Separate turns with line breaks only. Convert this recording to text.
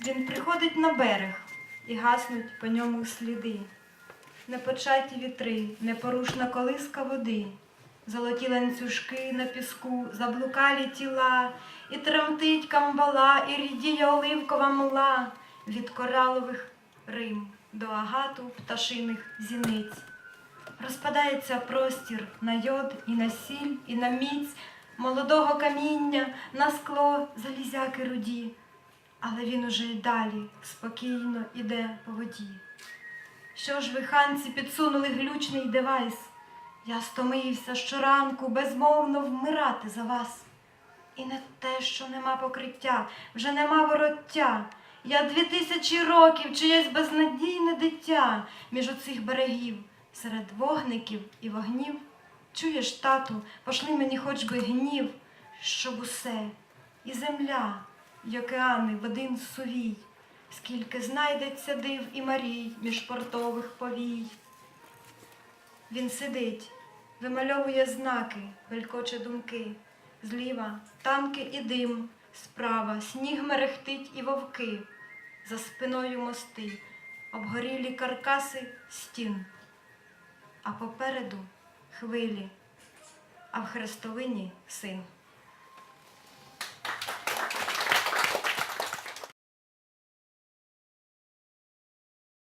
Він приходить на берег і гаснуть по ньому сліди. Непочаті вітри, непорушна колиска води, золоті ланцюжки на піску, заблукалі тіла, і тремтить камбала, і рідіє оливкова мла від коралових рим до агату пташиних зіниць. Розпадається простір на йод і на сіль, і на міць. Молодого каміння, на скло залізяки руді, але він уже й далі спокійно іде по воді. Що ж ви, ханці, підсунули глючний девайс? Я стомився щоранку безмовно вмирати за вас. І не те, що нема покриття, вже нема вороття. Я дві тисячі років чиєсь безнадійне дитя між оцих берегів, серед вогників і вогнів. Чуєш, тату, пошли мені хоч би гнів, щоб усе, і земля, океани в один сувій, скільки знайдеться див і марій між портових повій. Він сидить, вимальовує знаки, белькоче думки. Зліва танки і дим, справа сніг мерехтить і вовки, за спиною мости, обгорілі каркаси стін, а попереду хвилі, а в хрестовині син.